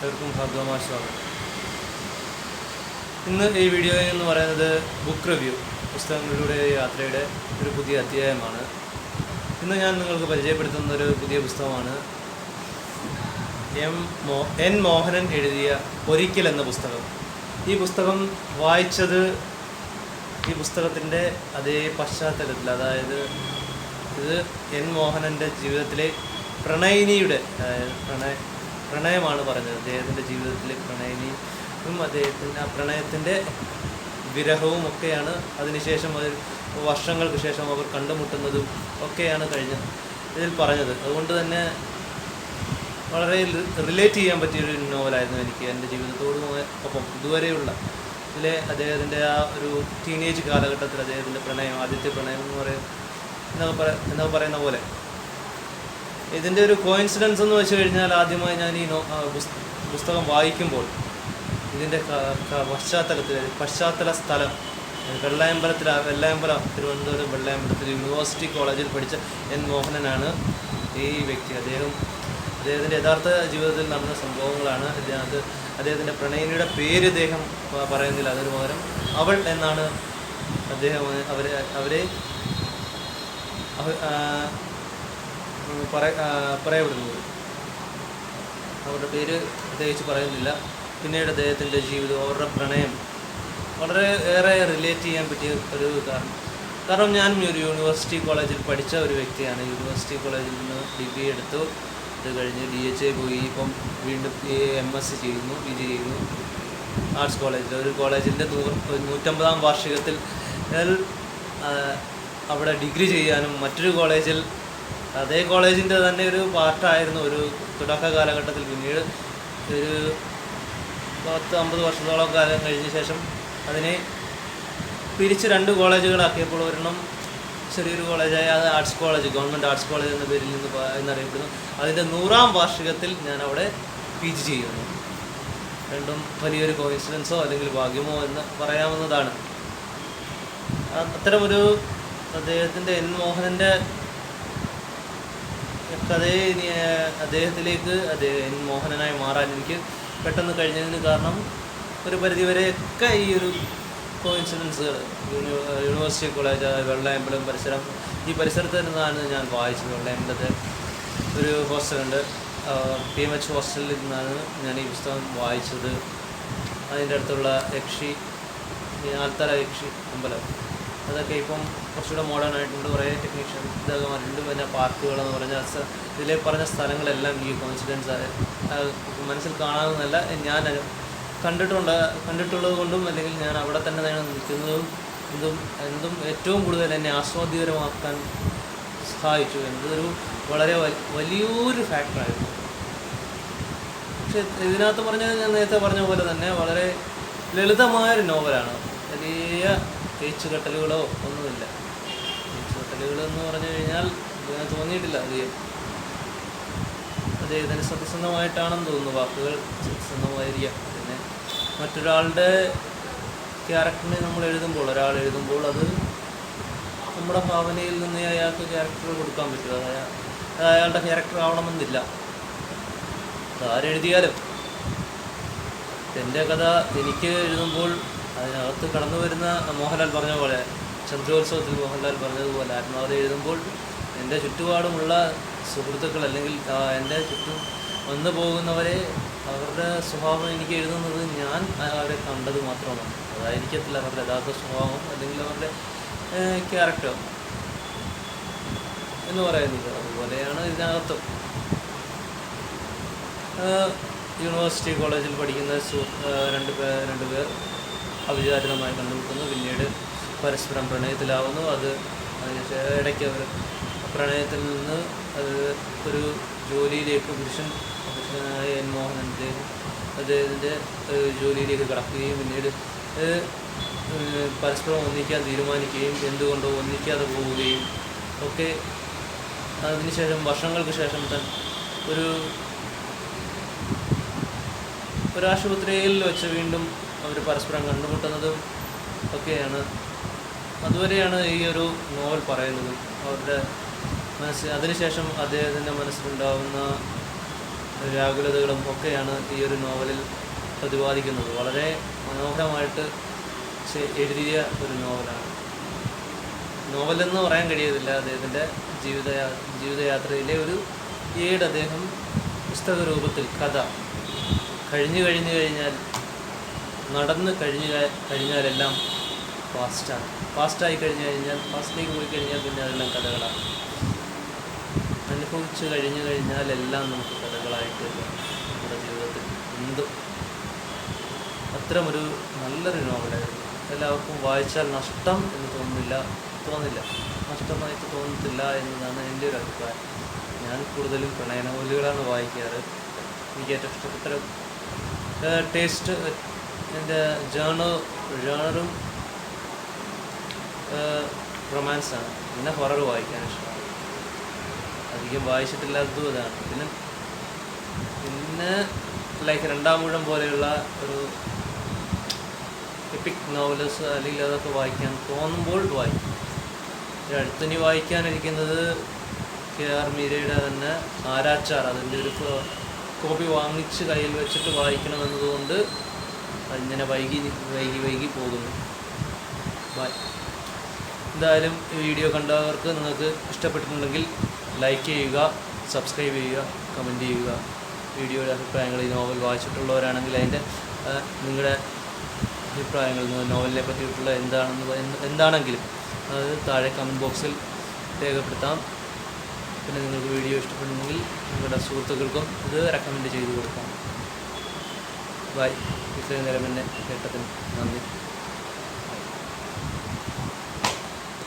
എല്ലാവർക്കും ഭാഗ്യമാശമാണ് ഇന്ന് ഈ വീഡിയോ എന്ന് പറയുന്നത് ബുക്ക് റിവ്യൂ പുസ്തകങ്ങളിലൂടെ യാത്രയുടെ ഒരു പുതിയ അധ്യായമാണ്. ഇന്ന് ഞാൻ നിങ്ങൾക്ക് പരിചയപ്പെടുത്തുന്ന ഒരു പുതിയ പുസ്തകമാണ്. എം മോ എൻ മോഹനൻ എഴുതിയ ഒരിക്കൽ എന്ന പുസ്തകം. ഈ പുസ്തകം വായിച്ചത് ഈ പുസ്തകത്തിന്റെ അതേ പശ്ചാത്തലത്തിൽ അതായത് ഇത് എൻ മോഹനന്റെ ജീവിതത്തിലെ പ്രണയിനിയുടെ പ്രണയ പ്രണയമാണ് പറഞ്ഞത്. അദ്ദേഹത്തിന്റെ ജീവിതത്തിലെ പ്രണയിനിയും അദ്ദേഹത്തിന്റെ ആ പ്രണയത്തിന്റെ വിരഹവും ഒക്കെയാണ് അതിനുശേഷം അവർ വർഷങ്ങൾക്ക് ശേഷം അവർ കണ്ടുമുട്ടുന്നതും ഒക്കെയാണ് കഴിഞ്ഞ ഇതിൽ പറഞ്ഞത്. അതുകൊണ്ട് തന്നെ വളരെ റിലേറ്റ് ചെയ്യാൻ പറ്റിയൊരു നോവലായിരുന്നു എനിക്ക് എന്റെ ജീവിതത്തോടും ഒപ്പം ഇതുവരെയുള്ള ഇതിലെ അദ്ദേഹത്തിന്റെ ആ ഒരു ടീനേജ് കാലഘട്ടത്തിൽ അദ്ദേഹത്തിന്റെ പ്രണയം ആദ്യത്തെ പ്രണയം എന്ന് പറയും എന്നൊക്കെ എന്നൊക്കെ പറയുന്ന പോലെ ഇതിന്റെ ഒരു കോയിൻസിഡൻസ് എന്ന് വെച്ച് കഴിഞ്ഞാൽ ആദ്യമായി ഞാൻ ഈ പുസ്തകം വായിക്കുമ്പോൾ ഇതിന്റെ പശ്ചാത്തലത്തിൽ പശ്ചാത്തല സ്ഥലം വെള്ളയമ്പലത്തിൽ വെള്ളയമ്പല തിരുവനന്തപുരം വെള്ളയമ്പലത്തിൽ യൂണിവേഴ്സിറ്റി കോളേജിൽ പഠിച്ച എൻ മോഹനനാണ് ഈ വ്യക്തി. അദ്ദേഹം അദ്ദേഹത്തിന്റെ യഥാർത്ഥ ജീവിതത്തിൽ നടന്ന സംഭവങ്ങളാണ് ഇതിനകത്ത്. അദ്ദേഹത്തിന്റെ പ്രണയിനിയുടെ പേര് അദ്ദേഹം പറയുന്നില്ല. അതിന് പകരം അവൾ എന്നാണ് അദ്ദേഹം അവരെ അവരെ പറയപ്പെടുന്നത്. അവരുടെ പേര് പ്രത്യേകിച്ച് പറയുന്നില്ല. പിന്നീട് അദ്ദേഹത്തിന്റെ ജീവിതം അവരുടെ പ്രണയം വളരെ ഏറെ റിലേറ്റ് ചെയ്യാൻ പറ്റിയ ഒരു കാരണം. കാരണം ഞാൻ ഒരു യൂണിവേഴ്സിറ്റി കോളേജിൽ പഠിച്ച ഒരു വ്യക്തിയാണ്. യൂണിവേഴ്സിറ്റി കോളേജിൽ നിന്ന് ഡിഗ്രി എടുത്തു. അത് കഴിഞ്ഞ് ഡി എച്ച് എ പോയി. ഇപ്പം വീണ്ടും എം എസ് സി ചെയ്യുന്നു പി ജി ചെയ്യുന്നു. ആർട്സ് കോളേജിൽ ഒരു കോളേജിന്റെ നൂറ് നൂറ്റമ്പതാം വാർഷികത്തിൽ അവിടെ ഡിഗ്രി ചെയ്യാനും മറ്റൊരു കോളേജിൽ അതേ കോളേജിന്റെ തന്നെ ഒരു പാർട്ടായിരുന്നു ഒരു തുടക്ക കാലഘട്ടത്തിൽ പിന്നീട് ഒരു പത്ത് അമ്പത് വർഷത്തോളം കാലം കഴിഞ്ഞ ശേഷം അതിനെ പിരിച്ച് രണ്ട് കോളേജുകളാക്കിയപ്പോൾ ഒരെണ്ണം ചെറിയൊരു കോളേജായ അത് arts college government arts college എന്ന പേരിൽ നിന്ന് എന്നറിയപ്പെടുന്നു. അതിന്റെ നൂറാം വാർഷികത്തിൽ ഞാൻ അവിടെ പി ജി ചെയ്യുന്നു. രണ്ടും വലിയൊരു കോയിൻസിഡൻസോ അല്ലെങ്കിൽ ഭാഗ്യമോ എന്ന് പറയാവുന്നതാണ്. അത്തരമൊരു അദ്ദേഹത്തിന്റെ എൻ മോഹനന്റെ കഥയെ അദ്ദേഹത്തിലേക്ക് അദ്ദേഹം മോഹനനായി മാറാൻ എനിക്ക് പെട്ടെന്ന് കഴിഞ്ഞതിന് കാരണം ഒരു പരിധിവരെയൊക്കെ ഈ ഒരു കോയിൻസിഡൻസുകൾ യൂണിവേഴ്സിറ്റി കോളേജ് വെള്ളയമ്പലം പരിസരം ഈ പരിസരത്ത് നിന്നാണ് ഞാൻ വായിച്ചത്. വെള്ളയമ്പലത്തെ ഒരു ഹോസ്റ്റലുണ്ട്. പി എം എച്ച് ഹോസ്റ്റലിൽ നിന്നാണ് ഞാൻ ഈ പുസ്തകം വായിച്ചത്. അതിന്റെ അടുത്തുള്ള യക്ഷി ആൽത്തറ യക്ഷി അമ്പലം. അതൊക്കെ ഇപ്പം കുറച്ചുകൂടെ മോഡേൺ ആയിട്ടുണ്ട്. കുറേ ടെക്നീഷ്യൻ ഇതൊക്കെ രണ്ട് പിന്നെ പാർക്കുകളെന്ന് പറഞ്ഞ സ- ഇതിലെ പറഞ്ഞ സ്ഥലങ്ങളെല്ലാം ഈ കോൺസിഡൻസ് മനസ്സിൽ കാണാവുന്നതല്ല. ഞാൻ കണ്ടിട്ടുണ്ട് കണ്ടിട്ടുള്ളത് കൊണ്ടും അല്ലെങ്കിൽ ഞാൻ അവിടെ തന്നെ തന്നെ നിൽക്കുന്നതും എന്തും എന്തും ഏറ്റവും കൂടുതൽ എന്നെ ആസ്വാദ്യകരമാക്കാൻ സഹായിച്ചു എന്നതൊരു വളരെ വലിയൊരു ഫാക്ടറായിരുന്നു പക്ഷെ ഇതിനകത്ത് പറഞ്ഞത് ഞാൻ നേരത്തെ പറഞ്ഞ പോലെ തന്നെ വളരെ ലളിതമായൊരു നോവലാണ് വലിയ തേച്ചുകെട്ടലുകളോ ഒന്നുമില്ല. തേച്ചുകെട്ടലുകൾ എന്ന് പറഞ്ഞു കഴിഞ്ഞാൽ ഞാൻ തോന്നിയിട്ടില്ല. അധികം അദ്ദേഹത്തിന് സത്യസന്ധമായിട്ടാണെന്ന് തോന്നുന്നു. വാക്കുകൾ സത്യസന്ധമായിരിക്കാം. പിന്നെ മറ്റൊരാളുടെ ക്യാരക്ടറിനെ നമ്മൾ എഴുതുമ്പോൾ ഒരാൾ എഴുതുമ്പോൾ അത് നമ്മുടെ ഭാവനയിൽ നിന്ന് അയാൾക്ക് ക്യാരക്ടർ കൊടുക്കാൻ പറ്റും അത് അയാ- അയാളുടെ ക്യാരക്ടർ ആവണമെന്നില്ല. ആരെഴുതിയാലും. എന്റെ കഥ. എനിക്ക് എഴുതുമ്പോൾ അതിനകത്ത് കടന്നു വരുന്ന മോഹൻലാൽ പറഞ്ഞ പോലെ ചന്ദ്രോത്സവത്തിൽ മോഹൻലാൽ പറഞ്ഞതുപോലെ ആത്മാവത എഴുതുമ്പോൾ എന്റെ ചുറ്റുപാടുമുള്ള സുഹൃത്തുക്കൾ അല്ലെങ്കിൽ എന്റെ ചുറ്റും വന്നു പോകുന്നവരെ അവരുടെ സ്വഭാവം എനിക്ക് എഴുതുന്നത് ഞാൻ അവരെ കണ്ടത് മാത്രമാണ്. അതായിരിക്കത്തില്ല അവരുടെ യഥാർത്ഥ സ്വഭാവം അല്ലെങ്കിൽ അവരുടെ ക്യാരക്ടർ എന്ന് പറയുന്നത്. അതുപോലെയാണ് ഇതിനകത്തും. യൂണിവേഴ്സിറ്റി കോളേജിൽ പഠിക്കുന്ന രണ്ട് പേർ രണ്ട് പേർ അവിചാരിതമായി കണ്ടുമുട്ടുന്നു. പിന്നീട് പരസ്പരം പ്രണയത്തിലാവുന്നു. അത് ഇടയ്ക്ക് അവർ പ്രണയത്തിൽ നിന്ന് അത് ഒരു ജോലിയിലേക്ക് പുരുഷൻ പുരുഷനായ എൻ മോഹൻ അദ്ദേഹം അദ്ദേഹത്തിന്റെ ജോലിയിലേക്ക് കടക്കുകയും പിന്നീട് പരസ്പരം ഒന്നിക്കാൻ തീരുമാനിക്കുകയും എന്തുകൊണ്ടോ ഒന്നിക്കാതെ പോവുകയും ഒക്കെ അതിനുശേഷം വർഷങ്ങൾക്ക് ശേഷം തൻ ഒരു ഒരു ആശുപത്രിയിൽ വെച്ച് വീണ്ടും അവർ പരസ്പരം കണ്ടുമുട്ടുന്നതും ഒക്കെയാണ്. അതുവരെയാണ് ഈ ഒരു നോവൽ പറയുന്നത്. അവരുടെ മനസ്സിൽ അതിനുശേഷം അദ്ദേഹത്തിന്റെ മനസ്സിലുണ്ടാവുന്ന വ്യാകുലതകളും ഒക്കെയാണ് ഈ ഒരു നോവലിൽ പ്രതിപാദിക്കുന്നത്. വളരെ മനോഹരമായിട്ട് എഴുതിയ ഒരു നോവലാണ്. നോവലെന്ന് പറയാൻ കഴിയത്തില്ല. അദ്ദേഹത്തിന്റെ ജീവിത ജീവിതയാത്രയിലെ ഒരു ഏട് അദ്ദേഹം പുസ്തക രൂപത്തിൽ കഥ. കഴിഞ്ഞു കഴിഞ്ഞു കഴിഞ്ഞാൽ നടന്ന് കഴിഞ്ഞു കഴിഞ്ഞാലെല്ലാം ഫാസ്റ്റാണ് ഫാസ്റ്റായി കഴിഞ്ഞ് കഴിഞ്ഞാൽ ഫാസ്റ്റിലേക്ക് പോയി കഴിഞ്ഞാൽ പിന്നെ അതെല്ലാം കഥകളാണ്. അനുഭവിച്ച് കഴിഞ്ഞു കഴിഞ്ഞാൽ എല്ലാം നമുക്ക് കഥകളായിട്ട് നമ്മുടെ ജീവിതത്തിൽ ഉണ്ട് അത്തരമൊരു നല്ലൊരു നോവലായിരുന്നു. എല്ലാവർക്കും വായിച്ചാൽ നഷ്ടം എന്ന് തോന്നുന്നില്ല തോന്നില്ല നഷ്ടമായിട്ട് തോന്നത്തില്ല എന്നതാണ് എന്റെ ഒരു അഭിപ്രായം. ഞാൻ കൂടുതലും പ്രണയ നോവലുകളാണ് വായിക്കാറ്. എനിക്ക് ഏറ്റവും ഇഷ്ടപ്പെട്ട ടേസ്റ്റ് എന്റെ ജേണർ ജേണറും റൊമാൻസാണ് പിന്നെ ഹൊറർ വായിക്കാൻ ഇഷ്ടമാണ്. അധികം വായിച്ചിട്ടില്ലാത്തതും അതാണ് പിന്നെ പിന്നെ ലൈക്ക് രണ്ടാം മുഴം പോലെയുള്ള ഒരു എപ്പിക് നോവൽസ് അല്ലെങ്കിൽ അതൊക്കെ വായിക്കാൻ തോന്നുമ്പോൾ വായിക്കും. അടുത്തിനി വായിക്കാനിരിക്കുന്നത് കെ ആർ മീരയുടെ തന്നെ ആരാച്ചാർ. അതിന്റെ ഒരു കോപ്പി വാങ്ങിച്ച് കയ്യിൽ വെച്ചിട്ട് വായിക്കണമെന്നതുകൊണ്ട് അതിങ്ങനെ വൈകി വൈകി വൈകി പോകുന്നു. ബൈ എന്തായാലും ഈ വീഡിയോ കണ്ടവർക്ക് നിങ്ങൾക്ക് ഇഷ്ടപ്പെട്ടിട്ടുണ്ടെങ്കിൽ ലൈക്ക് ചെയ്യുക സബ്സ്ക്രൈബ് ചെയ്യുക കമന്റ് ചെയ്യുക. വീഡിയോയുടെ അഭിപ്രായങ്ങൾ ഈ നോവൽ വായിച്ചിട്ടുള്ളവരാണെങ്കിൽ അതിന്റെ നിങ്ങളുടെ അഭിപ്രായങ്ങൾ നോവലിനെ പറ്റിയിട്ടുള്ള എന്താണെന്ന് എന്താണെങ്കിലും അത് താഴെ കമന്റ് ബോക്സിൽ രേഖപ്പെടുത്താം. പിന്നെ നിങ്ങൾക്ക് വീഡിയോ ഇഷ്ടപ്പെടുന്നെങ്കിൽ നിങ്ങളുടെ സുഹൃത്തുക്കൾക്കും ഇത് റെക്കമെൻഡ് ചെയ്ത് കൊടുക്കാം. ബൈ ഇത്രയും നേരം എന്നെ കേട്ടതിന് നന്ദി